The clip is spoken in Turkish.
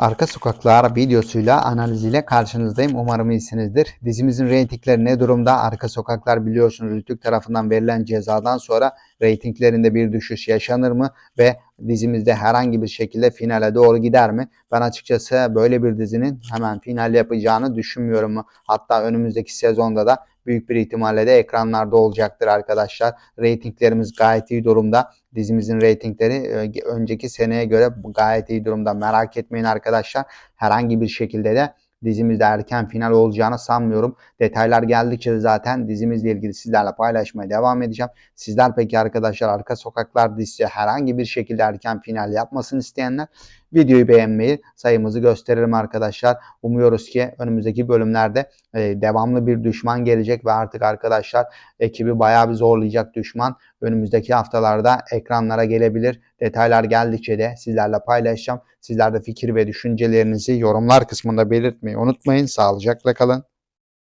Arka Sokaklar videosuyla analiziyle karşınızdayım. Umarım iyisinizdir. Dizimizin reytingleri ne durumda? Arka Sokaklar biliyorsunuz Rütük tarafından verilen cezadan sonra reytinglerinde bir düşüş yaşanır mı? Ve dizimizde herhangi bir şekilde finale doğru gider mi? Ben açıkçası böyle bir dizinin hemen final yapacağını düşünmüyorum. Hatta önümüzdeki sezonda da büyük bir ihtimalle de ekranlarda olacaktır arkadaşlar. Reytinglerimiz gayet iyi durumda. Dizimizin reytingleri e, önceki seneye göre gayet iyi durumda. Merak etmeyin arkadaşlar. Herhangi bir şekilde de dizimizde erken final olacağını sanmıyorum. Detaylar geldikçe zaten dizimizle ilgili sizlerle paylaşmaya devam edeceğim. Sizler peki arkadaşlar Arka Sokaklar dizisi herhangi bir şekilde erken final yapmasını isteyenler videoyu beğenmeyi sayımızı gösterelim arkadaşlar. Umuyoruz ki önümüzdeki bölümlerde e, devamlı bir düşman gelecek ve artık arkadaşlar ekibi bayağı bir zorlayacak düşman önümüzdeki haftalarda ekranlara gelebilir. Detaylar geldikçe de sizlerle paylaşacağım. Sizler de fikir ve düşüncelerinizi yorumlar kısmında belirtmeyi unutmayın. Sağlıcakla kalın.